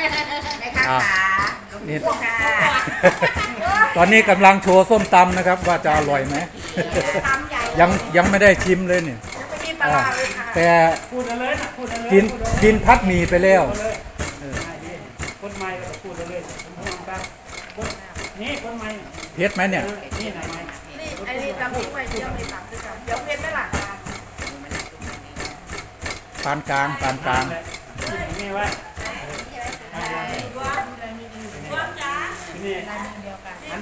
แม่ค้าขานี่พวกค่ะตอนนี้กำลังโชว์ส้มตำนะครับ ว่าจะอร่อยไหมทำใหญ่ยังยังไม่ได้ชิมเลยเนี่ยไม่มีปลาอ่าร้าเลยค่ะแต่พูดเลยนะพูดเลยกินกินพัดหมี่ไปแล้วคนใหม่ก็พูดเลยผมทำกันนี่คนใหม่เพชรไหมเนี่ยนี่นะใหม่นี่อันนี้ตำทิ้งไว้เดี๋ยวไม่ตัดด้วยกันเดี๋ยวเพี้ยนไหมล่ะปานกลางปานกลางนี่ไว้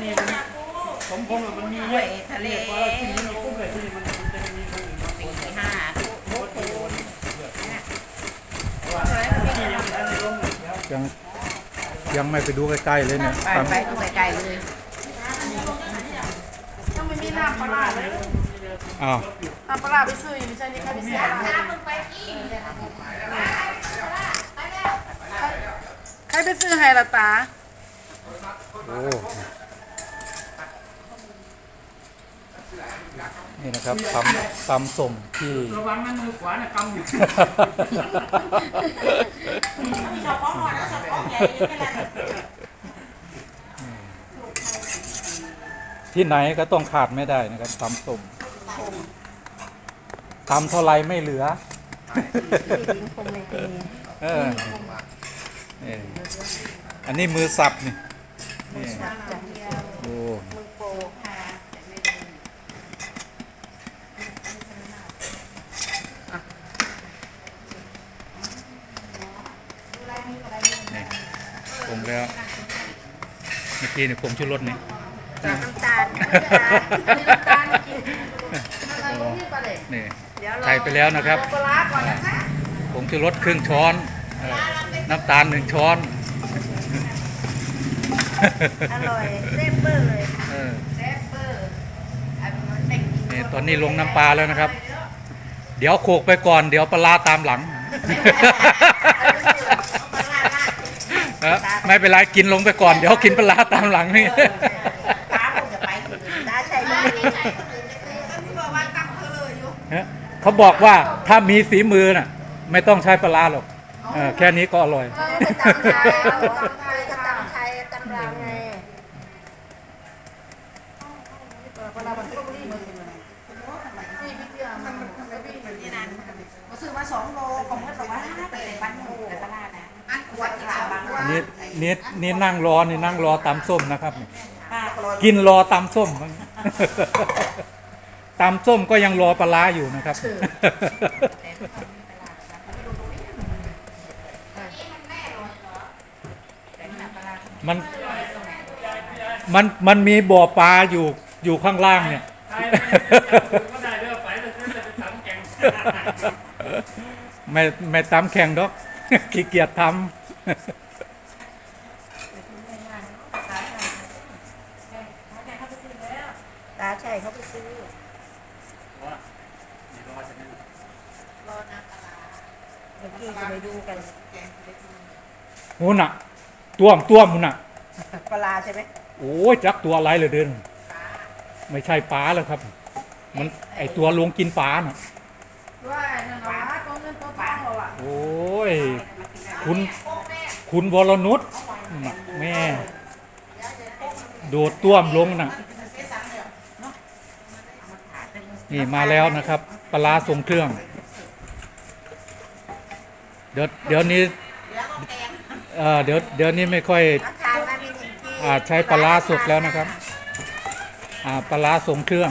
อันนี้มันผมผมมันมีเยเว้อะยทะเลพอเรากินนี่มันปุ๊บเลยที่มันมันจะมีคนอื่นมาปนสี่ห้าโอ้โหว่าที่ยังไม่ทันได้ลงเลยแล้วยังยังไม่ไปดูใกล้ๆเลยเนี่ยไปตำไปดูไกลๆเลยต้องไม่มีน้ำปลาร้าเลยอ้าวน้ำปลาร้าไปซื้ออยู่ไม่ใช่นี่ค่ะพี่เสียใครไปซื้อให้ละตาโอ้ นี่นะครับตำตำส้มที่ ระวังนะมือขวาน่ะกำอยู่ที่ไหนก็ต้องขาดไม่ได้นะครับตำส้มตำเท่าไรไม่เหลือเออนี่อันนี้มือสับนี่นี่โอ้นี่ผมแล้ว เมื่อกี้นี่ผมชูรสนี่จากน้ำตาลอันนี้น้ำตาลกินอะไรพวกนี้ปลาเด็กนี่เดี๋ยวรอใส่ไปแล้วนะครับปลาร้าก่อนนะคะผงชูรสครึ่งช้อนเออน้ำตาลหนึ่งช้อน อร่อยเซฟเบอร์เลยเออเซฟเบอร์อันมันเด็กกินี่ตอนนี้ลงน้ำปลาแล้วนะครับ เดี๋ยวโขกไปก่อน เดี๋ยวปลาร้าตามหลัง เออไม่เป็นไรกินลงไปก่อน เดี๋ยวกินปลาร้าตามหลังนี่ ตาคงจะไปถึงตาใช่ไหมที่บอกว่าตั้งเธอเลยอยู่ฮะเขาบอกว่าถ้ามีฝีมือน่ะ ไม่ต้องใช้ปลาร้าหรอกเออแค่นี้ก็อร่อยเราไปตำไทยเราตำไทยก็ตำไทยตำรางไงเวลามันก็รีบมันที่พี่เตี้ยมันไม่วิ่งเหมือนที่นั้นมาซื้อมาสองโลของเมื่อประมาณแต่ปันโลตลาดนะอันขวดขาวบาง นี่นี่นี่นั่งรอนี่นั่งรอตำส้มนะครับห้าโลกินรอตำส้มตำส้มก็ยังรอปลาร้าอยู่นะครับ มันมันมันมีบ่อปลาอยู่อยู่ข้างล่างเนี่ยใช่ก็ได้เด้อไปแต่ซื้อแต่ไปทำแกงไม่ไม่ตำแข่งดอกขี้เกียจทตาใช่เขาไปซื้อเมื่อกี้จะไปดูกันำหูน่ะตัวมตัวมหูน่ะ ปลาใช่ไหมโอ้ยจักตัวอะไรเลยเดิน ไม่ใช่ปลาแล้วครับ มันไอตัวลงกินปลาน่ะว่านั่นหรอตัวเงินตัวทองเราอะโอ้ย คุณ คุณวรนุชน่ะแม่ โดดต้วมลงน่ะ นี่มาแล้วนะครับ ปลาร้าทรงเครื่อง เดี๋ยวเดี๋ยวนี้เอ่อเดี๋ยวเดี๋ยวนี้ไม่ค่อย ราคาไม่มีจริงอ่าใช้ปลาร้าสดแล้วนะครับ อ่าปลาร้าทรงเครื่อง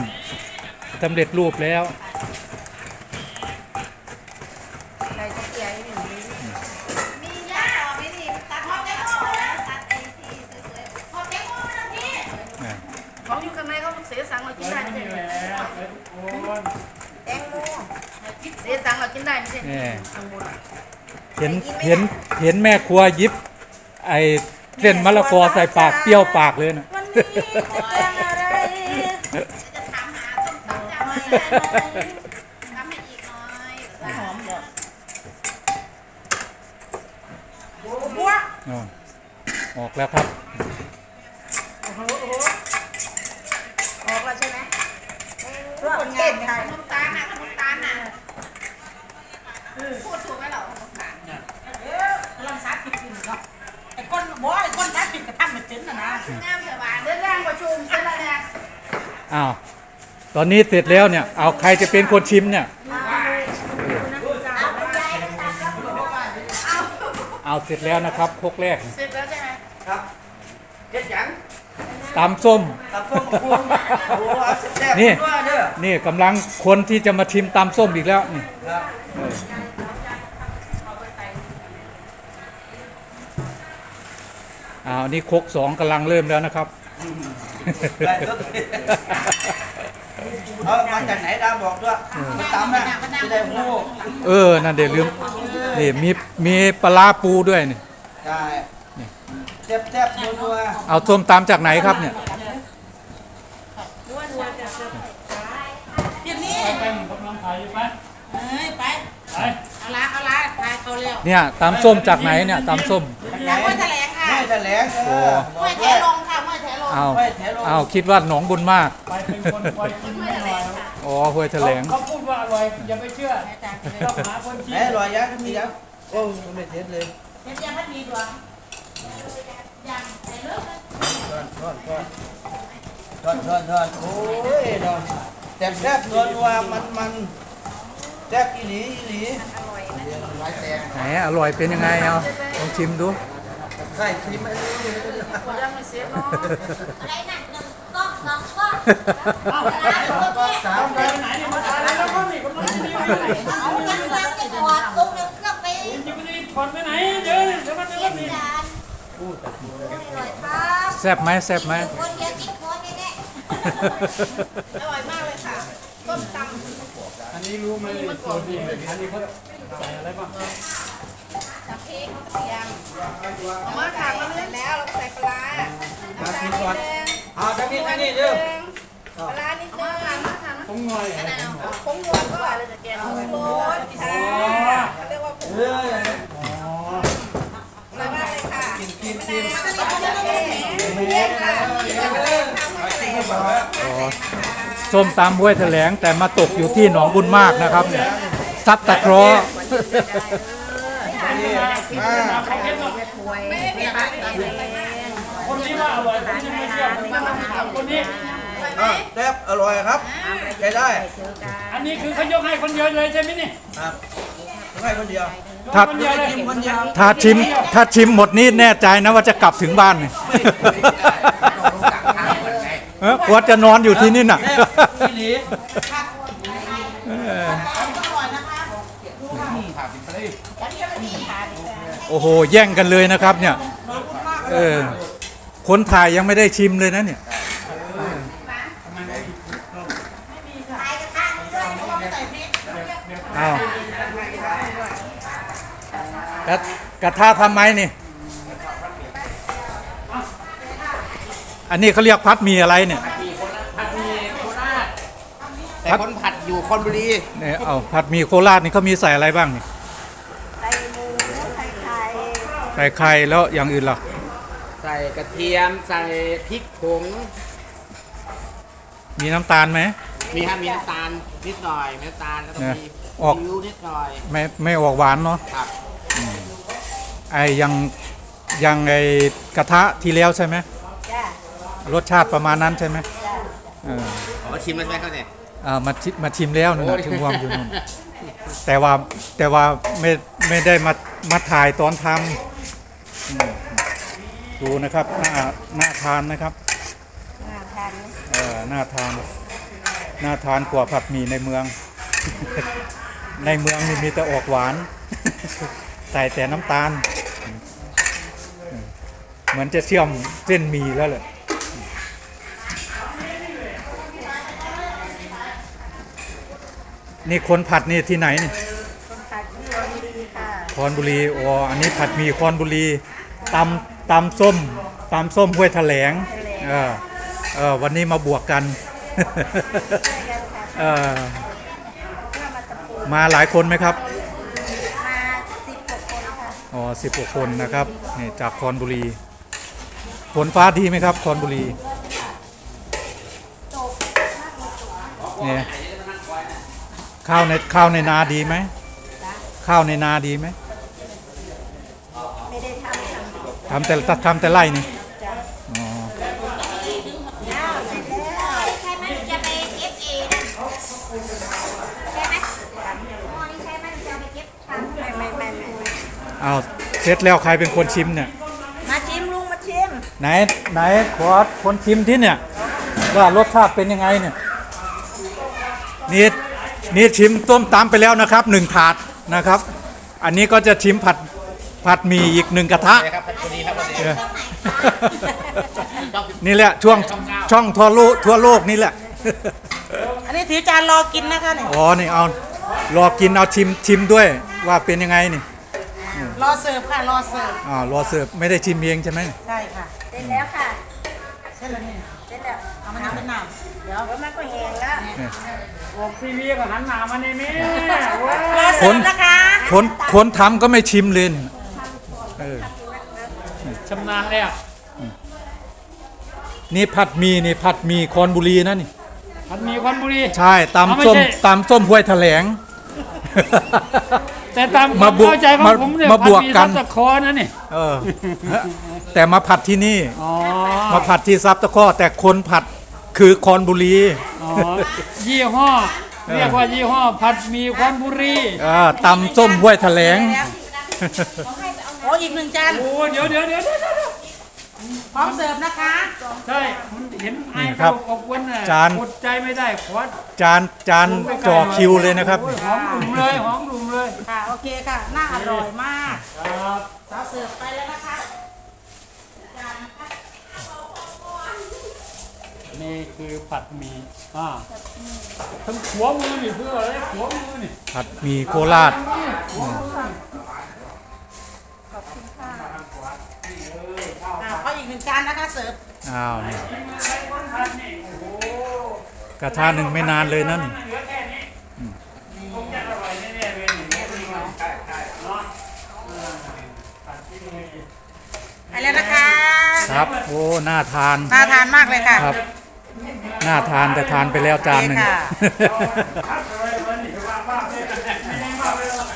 สำเร็จรูปแล้วในตะเกียบอยู่นี่มีย่าออกไม่ดีตัดพอแตงโมนะตัดไอ้ที่สวยๆพอแตงโมมาทางนี้อ่าของอยู่ข้างในเขาเสียสังเรากินได้ไม่ใช่นี่เหรแหอละทุกคนแตงโมเสียสังเรากินได้ไม่ใช่แน่ข้างบน เห็นเห็นเห็นแม่ครัวยิบ ไอเส้นมะละกอใส่ปากเปรี้ยวปากเลยนะวันนี้จะแกงอะไรจะถามหาส้มตำจะมาเลยทำให้อีกหน่อยหอมเดี๋ยวบัวอ๋อออกแล้วครับโอ้โหโอ้โหออกแล้วใช่ไหมเพื่อคนเก่งไทยขนมตาลน่ะขนมตาลน่ะพูดถูกไหมเหรอ ขนมตาลลองซักผิดผิดเนาะบ่ไอ้คนทักผิดกระทำไม่เป็นนะนะงามแต่ว่าเรื่องแรงประชุมเสร็จแล้วเนี่ยอ้าวตอนนี้เสร็จแล้วเนี่ยเอาใครจะเป็นคนชิมเนี่ยเอาเสร็จแล้วนะครับครกแรกเสร็จแล้วใช่ไหมครับเจ็ดหยังตำส้มตับส้มคูณโอ้โหเอาแซ่บๆนี่ด้วยเด้อนี่กำลังคนที่จะมาชิมตำส้มอีกแล้วนี่ ครับ อ้าวนี่ครกสองกำลังเริ่มแล้วนะครับ ได้รสเอามาจากไหนดาบอกด้วยมาตำนะจะได้หูเออ นั่นเดี๋ยวลืมนี่มีมีปลาร้าปูด้วยนี่ใช่แซ่บๆนัวเอาส้มตำจากไหนครับเนี่ย เดี๋ยวนี้ๆเป็นกำลังขายอยู่ไหมเอ้ยไป ไป เอาละเอาละทายเขาเร็วเนี่ยตำส้มจากไหนเนี่ยตำส้มอยากห้ วยแถลงค่ะไม่แถลงเออห้วยแถลงค่ะห้วยแถลงเอาไม่แถลงเอาคิดว่าหนองบุญมาก ไปเป็นคนคอยกินไม่อร่อยอ๋อห้วยแถลงเขาพูดว่าอร่อยอย่าไปเชื่อต้องหาคนชิมอร่อยยังมียังโอ้ไม่เท็ดเลยเดี๋ยวยังไม่มีดวงยังไอ้เลิกทอดทอดทอดทอดทอดทอดโอ้ยเนาะแต่แซ่บนัวนัวมันมันแซ่บอีหลีอีหลีไหนอร่อยเป็นยังไงเอาลองชิมดู ใช่ชิมไม่รู้เลยยังไม่เสร็จเนาะอะไรน่ะหนึ่งก้อนสองก้อนก็สามไปไหนเนี่ยมาอะไรแล้วก็นี่กำลังจะดีไปไหนเอายังรังจะถอดตุ้งยังเครื่องไปจะไปถอนไปไหนเดี๋ยวเดี๋ยวมันจะเย็นนี่จานอร่อยครับแซ่บไหมแซ่บไหมคนเดียวกินคนแน่ๆอร่อยมากเลยค่ะต้มตำอันนี้รู้ไหมตัวดีอันนี้เขาใส่อะไรบ้าง ตะเพียงกระเทียมเอามาค่ะมาเสร็จแล้วเราใส่ปลามาชิมก่อนเอาทางนี้ทางนี้เร็วปลานิดนึงค่ะมาค่ะผมหน่อยผงนวลก็อะไรจะแกงผงนวลค่ะเขาเรียกว่าผงเอออะไรบ้างเลยค่ะกินกินกินมันจะมีเย็นค่ะส้มตำห้วยแถลงแต่มาตกอยู่ที่หนองบุญมากนะครับเนี่ยซับตะครอาะห์ไม่ได้เปลี่ยนอะไรเลยคนนี้ว่าอร่อยผมยังไม่เชื่อผมมาถามคนนี้แซ่บอร่อยครับใช้ได้อันนี้คือเขายกให้คนเดียวเลยใช่ไหมนี่ครับให้คนเดียวถ้า คนเดียวเลย กินคนเดียวถ้าชิมถ้าชิมหมดนี่แน่ใจนะว่าจะกลับถึงบ้านเนี่ยเออกลัวจะนอนอยู่ที่นี่น่ะ แซ่บอีหลีเออ อร่อยนะคะ โอ้โห แย่งกันเลยนะครับเนี่ย เออ คนถ่ายยังไม่ได้ชิมเลยนะเนี่ยใส่กระทะด้วยเพราะว่าใส่พริกอ้าวกระกระทะทำไมนี่ อันนี้เขาเรียกพัดหมีอะไรเนี่ย แต่คนผัดอยู่คอนบุรีเนี่ย เอาผัดหมีโคราชนี่เขามีใส่อะไรบ้างนี่ ใส่หมูใส่ไข่ ใส่ไข่แล้วอย่างอื่นล่ะ ใส่กระเทียมใส่พริกผงมีน้ำตาลไหม มีฮะมีน้ำตาลนิดหน่อยมีน้ำตาลแล้วก็เนี่ยมีออก ซีอิ๊วนิดหน่อยไม่ไม่ออกหวานเนาะครับไอ้อยังอยังไอ้กระทะที่แล้วใช่ไหมจ้ารสชาติประมาณนั้นใช่ไหมเออขอชิมได้ไหมครับเนี่ย อ่ามาชิมาชิมแล้วนะโอ้ย ถึงวางอยู่นู่นแต่ว่าแต่ว่าไม่ไม่ได้มามาถ่ายตอนทำอืม ดูนะครับหน้าหน้าทานนะครับน่าทานไหมเออหน้าทานหน้าทานกว่าผัดหมี่ในเมือง ในเมืองนี่มีแต่ออกหวาน ใส่แต่น้ำตาลอืมเหมือนจะเชื่อมเส้นหมี่แล้วเลยนี่คนผัดนี่ที่ไหนนี่คนผัดที่เราดีค่ะคอนบุรีอ๋ออันนี้ผัดหมี่คอนบุรี ตำตำส้มตำส้มห้วยแถลงเออเออวันนี้มาบวกกันเออมาหลายคนไหมครับ มาสิบกว่าคนค่ะ อ๋อสิบกว่าคนนะครับนี่จากคอนบุรีฝนฟ้าดีไหมครับคอนบุรีเนี่ยข้าวในข้าวในนาดีไหมข้าวในนาดีไหม ไม่ได้ ทำค่ะทำแต่ทำแต่ไร่นี่อ๋อใช่ไหมจะไปเก็บเองใช่ไหมหม้อนี้ใช่ไหมจะเอาไปเก็บทำไม่ไม่ไม่ไม่เอาเสร็จแล้วใครเป็นคนชิมเนี่ยมาชิมลุงมาชิมไหนไหนขอคนชิมที่เนี่ย ว่ารสชาติเป็นยังไงเนี่ยนี่นี่ชิมต้มตำไปแล้วนะครับหนึ่งถาดนะครับ อันนี้ก็จะชิมผัด ผัดหมี่อีกหนึ่งกระทะครับพอดีครับพอดีเออนี่แหละช่วงช่องทั่วโลกทั่วโลกนี่แหละ อันนี้ถือจานรอกินนะคะเนี่ยอ๋อ นี่เอารอกินเอาชิมชิมด้วยว่าเป็นยังไงนี่รอเสิร์ฟค่ะรอเสิร์ฟอ่ารอเสิร์ฟไม่ได้ชิมเองใช่ไหมใช่ค่ะเสร็จแล้วค่ะ เช่นแล้วนี่เสร็จแล้วเอามาทำเป็นน้ำเดี๋ยวแล้วมันก็แห้งแล้วออกทีวีก็หันหน้ามาในแม่รอเสิร์ฟนะคะ คนคนทำก็ไม่ชิมเลยนี่ เออชำนาญแล้วนี่ผัดหมีนี่ผัดหมีคอนบุรีนะนี่มันมีควันบุรี ใช่เอาไม่ตำส้มใช่ ตำส้มห้วยแถลง แต่ตามคมาวามบวกเข้าใจของมาผมเนี่ยมาบวกกันผัดหซับตะคอนะนี่เออ แต่มาผัดที่นี่ อ๋อมาผัดที่ซับตะข้อแต่คนผัดคือคอนบุรี อ๋อยี่ห้อ เรียกว่ายี่ห้อ ผัดหมีควันบุรี เออตำส้มห้วยแถลงโอ้ อีกหนึ่งจานโอ้เดี๋ยวเดี๋ยวเดี๋ยวเดี๋ยวเดี๋ยวพร้อมเสิร์ฟนะคะใช่มันเห็นไอ้นี่ครัเขาบอบอวนน่ะจาน อดใจไม่ได้ขอจานจานจ่อคิวเลยนะครับ โอ้หอมกลุ่มเลยหอมกลุ่มเลยค่ะโอเคค่ะน่าอร่อยมากครับสาวเสิร์ฟไปแล้วนะคะนี่คือผัดหมี่อ่าทั้งหัวมือนี่เพื่ออะไรหัวมือนี่ผัดหมีโคราชอ่าเอาอีกหนึ่ งจานนะคะเสิร์ฟอ้าวนี่กระทะหนึ่งไม่นานเลยนะนี่เหลือแค่นี้คงจะอร่อยแน่ๆเลยนี่เนาะเนาะอ่าผัดที่นี่ไปแล้วนะคะ ครับโอ้น่าทาน น่าทานมากเลยค่ะครับน่าทานแต่ทานไปแล้วจานหนึ่งโอเคค่ะผัดอะไรวะนี่ว่าว่าเลยไม่ได้ว่าเลยหรอก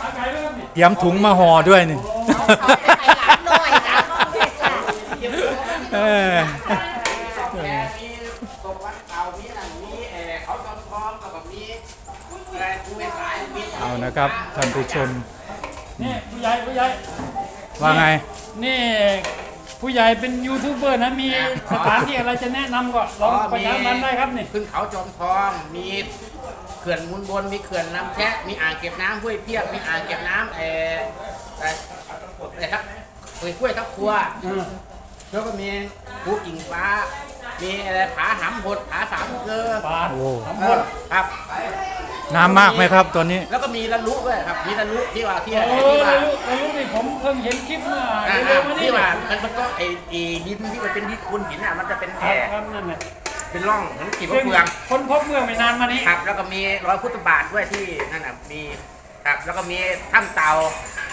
ผัดไก่ด้วยครับนี่เตรียมถุงมาห่อด้วยนี่ หน่อยค่ะค่ะ เออแกมีตกวันเก่ามีอะไรมีเออเขาจอมทองกับแบบมีอะไรคุยสายมีเอานะครับท่านผู้ชมนี่ผู้ใหญ่ผู้ใหญ่ว่าไง นี่ผู้ใหญ่เป็นยูทูบเบอร์นะมีสถานที่อะไรจะแนะนำก็ลองประชาสัมพันธ์ได้ครับนี่ขึ้นเขาจอมทองมีเขื่อนมูลบนมีเขื่อนน้ำแคะมีอ่างเก็บน้ำห้วยเพียบมีอ่างเก็บน้ำเออเอ่ออะไรครับห้วยกล้วยทับครัวอืม แล้วก็มีภูกิ่งฟ้า มีอะไรผาหำหดผาสามเกลือปลาโอ้ ทั้งเอหมอดครับ น้ำมากไหมครับตอนนี้ แล้วก็มีละลุด้วยครับ มีละลุที่ว่าที่โอ้อะไรที่ว่าแล้วรู้แล้วรู้นี่ผมเพิ่งเห็นคลิปเมื่ออ่าเร็วๆมานี่ที่ว่ามันมันก็ไอ้ไอ้ดินที่มันเป็นดินคุณหินอะมันจะเป็นคแผรับลครับนั่นแหละเป็นร่องเหมือนกีบซึ่งเฟืองคนพบเมื่อไม่นานมานี้ครับ แล้วก็มีรอยพุทธบาทด้วยที่นั่นน่ะมีครับแล้วก็มีถ้ำเตา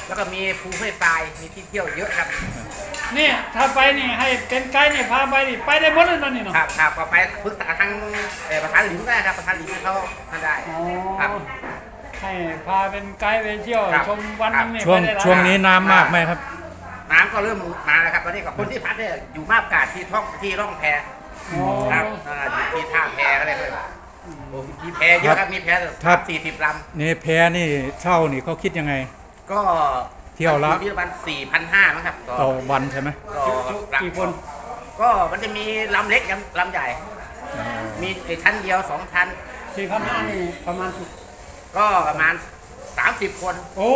แล้วก็มีภูห้วยทรายมีที่เที่ยวเยอะครับ นี่ถ้าไปนี่ให้เป็นไกด์นี่พาไปนี่ไปได้หมดเลยนะนี่เนาะครับครับก็ไปปรึกษาทางเอ่อประธานหลิมก็ได้ครับประธานหลิมเขาท่านได้อ๋อครับ ให้พาเป็นไกด์ไปเที่ยวครับชมวันหนึงนี่ช่วงไปได้หลายช่วงนี้น้ำมากไหมครับ น้ำก็เริ่มมาแล้วครับตอนนี้กับคนที่พัดเนี่ยอยู่มาบกาดที่ท่องที่ร่องแพอ๋อ ครับอ่าอยู่ที่ท่าแพก็ได้เลยโอ้มีแพเยอะครับมีแพครับ สี่สิบลนี่แพนี่เช่านี่เขาคิดยังไงำก็ เที่ยวละที่ประมาณสี่พันห้ามั้งครับต่อต่อวันใช่ไหมต่อลำกี่คน ก็มันจะมีลำเล็กกับลำใหญ่ มีไอ้ชั้นเดียวสองชั้นสี่พันห้านี่ประมาณกี่ก็ประมาณสามสิบคน โอ้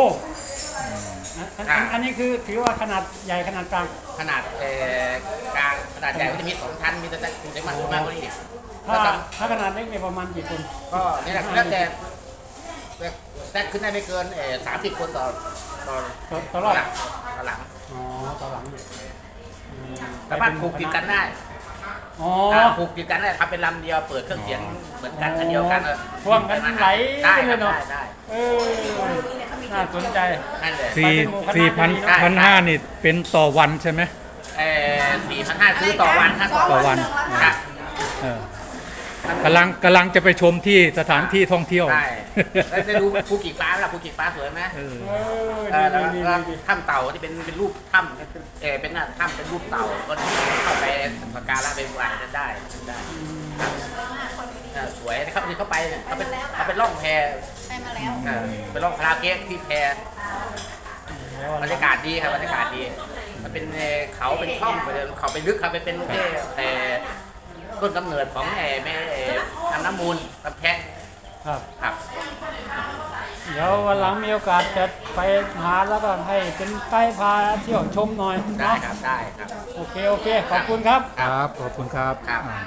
อันอันอันนี้คือถือว่าขนาดใหญ่ขนาดกลาง ขนาดเอ่อกลางขนาดใหญ่ก็จะมีสองชั้นมีแต่แต่แต่มันมากกว่านี้อีกถ้าแล้วก็ถ้าขนาดเล็กเนี่ยประมาณกี่คน ก็นี่แหละแล้วแต่แต่แต่ขึ้นได้ไม่เกินเอ่อสามสิบคนต่อ ต่อต่อต่อรอบหลังต่อหลังอ๋อต่อหลังเนี่ยอืมสามารถผูกติดกันได้อ๋อ อ่าผูกติดกันได้ทำเป็นลำเดียวเปิดเครื่องเสียงเหมือนกันอันเดียวกันเออพ่วงกันไหลได้ไปคเลรัยบเนาะได้ได้เออน่าสนใจ นั่นเลยสี่ไปเป็นหมู่คณะสี่พันได้พันห้านี่เป็นต่อวันใช่ไหม เอ่อสี่พันห้าคือต่อวันครับต่อวัน ครับ เออ กำลังกำลังจะไปชมที่สถานที่ท่องเที่ยว ใช่แล้วได้ดูภูกิ่งฟ้าไหมล่ะภูกิ่งฟ้าสวยไหมเออเอเอออแล้วดีแล้วดีถ้ำเต่าที่เป็นเป็นรูปถ้ำเออเป็นหน้าถ้ำเป็นรูปเต่าก็เข้าไปสักการะไปไหว้กันได้ได้เออสวยเขาที่เขาไปเนี่ยเขาเป็นเขาเป็นล่องแพไปมาแล้ว เออเป็นล่องคาราโอเกะที่แพบรรยากาศดีครับบรรยากาศดี มันเป็นเอ่อเขาเป็นช่องไปเลยเขาไปลึกครับไปเป็นเอ่อแต่ต้นกำเนิดของแอ่แม่เอ่อน้ำน้ำมูลลำแพะครับ ครับ เดี๋ยววันหลังมีโอกาสจะไปหาแล้วก็ให้เป็นไกด์พาเที่ยวชมหน่อยได้เนาะครับ ได้ครับ โอเค โอเค ขอบคุณครับ ครับ ขอบคุณครับครับ อ่า